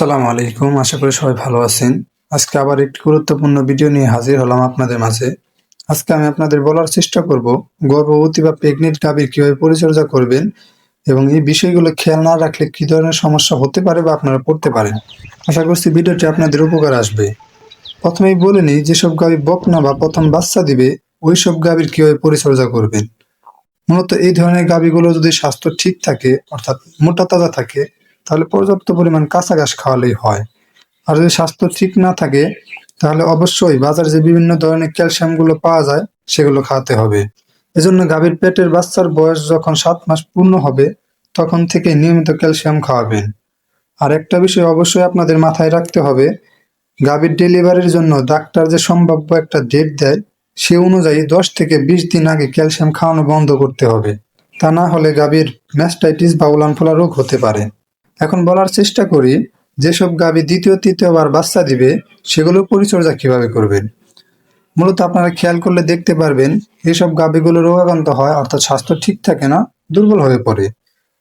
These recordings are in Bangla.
আসসালামু আলাইকুম, আশা করি সবাই ভালো আছেন। আজকে আবার একটি গুরুত্বপূর্ণ ভিডিও নিয়ে হাজির হলাম আপনাদের মাঝে। আজকে আমি আপনাদের বলার চেষ্টা করব, গর্ভবতী বা প্রেগনেন্ট গাভীর কীভাবে পরিচর্যা করবেন এবং এই বিষয়গুলো খেয়াল না রাখলে কী ধরনের সমস্যা হতে পারে বা আপনারা পড়তে পারেন। আশা করছি ভিডিওটি আপনাদের উপকার আসবে। প্রথমেই বলে নিই, যেসব গাভী বকনা বা প্রথম বাচ্চা দিবে ওই সব গাভীর কীভাবে পরিচর্যা করবেন? মূলত এই ধরনের গাভীগুলো যদি স্বাস্থ্য ঠিক থাকে, অর্থাৎ মোটা তাজা থাকে তাহলে পর্যাপ্ত পরিমাণ কাঁচা ঘাস খাওয়ালেই হয়। আর যদি স্বাস্থ্য ঠিক না থাকে, তাহলে অবশ্যই বাজারে যে বিভিন্ন ধরনের ক্যালসিয়ামগুলো পাওয়া যায়, সেগুলো খাওয়াতে হবে। এজন্য গাভীর পেটের বাচ্চার বয়স যখন সাত মাস পূর্ণ হবে, তখন থেকে নিয়মিত ক্যালসিয়াম খাওয়াবেন। আর একটা বিষয় অবশ্যই আপনাদের মাথায় রাখতে হবে, গাভীর ডেলিভারির জন্য ডাক্তার যে সম্ভাব্য একটা ডেট দেয়, সে অনুযায়ী দশ থেকে বিশ দিন আগে ক্যালসিয়াম খাওয়ানো বন্ধ করতে হবে। তা না হলে গাভীর ম্যাস্টাইটিস বা উলানফোলা রোগ হতে পারে। এখন বলার চেষ্টা করি, যেসব গাভী দ্বিতীয়, তৃতীয়বার বাচ্চা দিবে সেগুলোর পরিচর্যা কীভাবে করবেন? মূলত আপনারা খেয়াল করলে দেখতে পারবেন এইসব গাভীগুলো রোগাক্রান্ত হয়, অর্থাৎ স্বাস্থ্য ঠিক থাকে না, দুর্বল হয়ে পড়ে।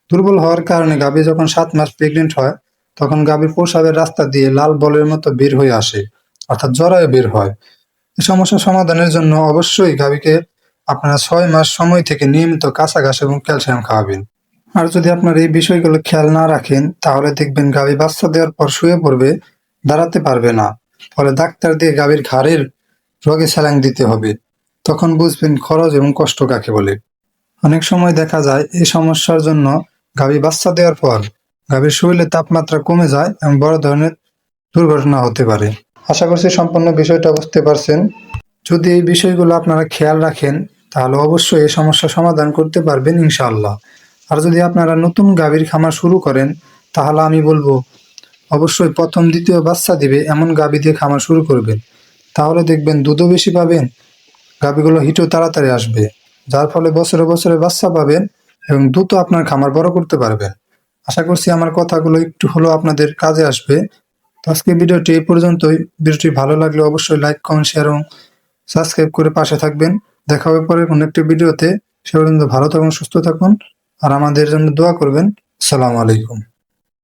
দুর্বল হওয়ার কারণে গাভী যখন সাত মাস প্রেগনেন্ট হয়, তখন গাভীর প্রসাবের রাস্তা দিয়ে লাল বলের মতো বের হয়ে আসে, অর্থাৎ জরায়ু বের হয়। এই সমস্যা সমাধানের জন্য অবশ্যই গাভীকে আপনারা ছয় মাস সময় থেকে নিয়মিত কাঁচা ঘাস এবং ক্যালসিয়াম খাওয়াবেন। আর যদি আপনার এই বিষয়গুলো খেয়াল না রাখেন, তাহলে দেখবেন গাভী বাচ্চা দেওয়ার পর শুয়ে পড়বে, দাঁড়াতে পারবে না। ফলে ডাক্তার দিয়ে গাভীর ঘাড়ের রোগে স্যালাং দিতে হবে। তখন বুঝবেন খরচ এবং কষ্ট কাকে বলে। অনেক সময় দেখা যায়, এই সমস্যার জন্য গাভী বাচ্চা দেওয়ার পর গাভীর শরীরে তাপমাত্রা কমে যায় এবং বড় ধরনের দুর্ঘটনা হতে পারে। আশা করছি সম্পূর্ণ বিষয়টা বুঝতে পারছেন। যদি এই বিষয়গুলো আপনারা খেয়াল রাখেন, তাহলে অবশ্যই এই সমস্যা সমাধান করতে পারবেন ইনশাআল্লাহ। আর যদি আপনারা নতুন গাভীর খামার শুরু করেন, তাহলে আমি বলব, অবশ্যই প্রথম, দ্বিতীয় বাচ্চা দিবে এমন গাভী দিয়ে খামার শুরু করবেন। তাহলে দেখবেন দুধও বেশি পাবেন, গাভীগুলো হিটও তাড়াতাড়ি আসবে। যার ফলে বছরে বছরে বাচ্চা পাবেন এবং দ্রুত আপনার খামার বড় করতে পারবেন আশা করছি আমার কথাগুলো একটু হলেও আপনাদের কাজে আসবে। তো আজকে ভিডিওটি এই পর্যন্তই। ভিডিওটি ভালো লাগলে অবশ্যই লাইক, কমেন্ট, শেয়ার এবং সাবস্ক্রাইব করে পাশে থাকবেন। দেখা হবে পরে কোনো একটি ভিডিওতে। সে পর্যন্ত ভালো থাকুন, সুস্থ থাকুন। আর আমাদের জন্য দোয়া করবেন। সালাম আলাইকুম।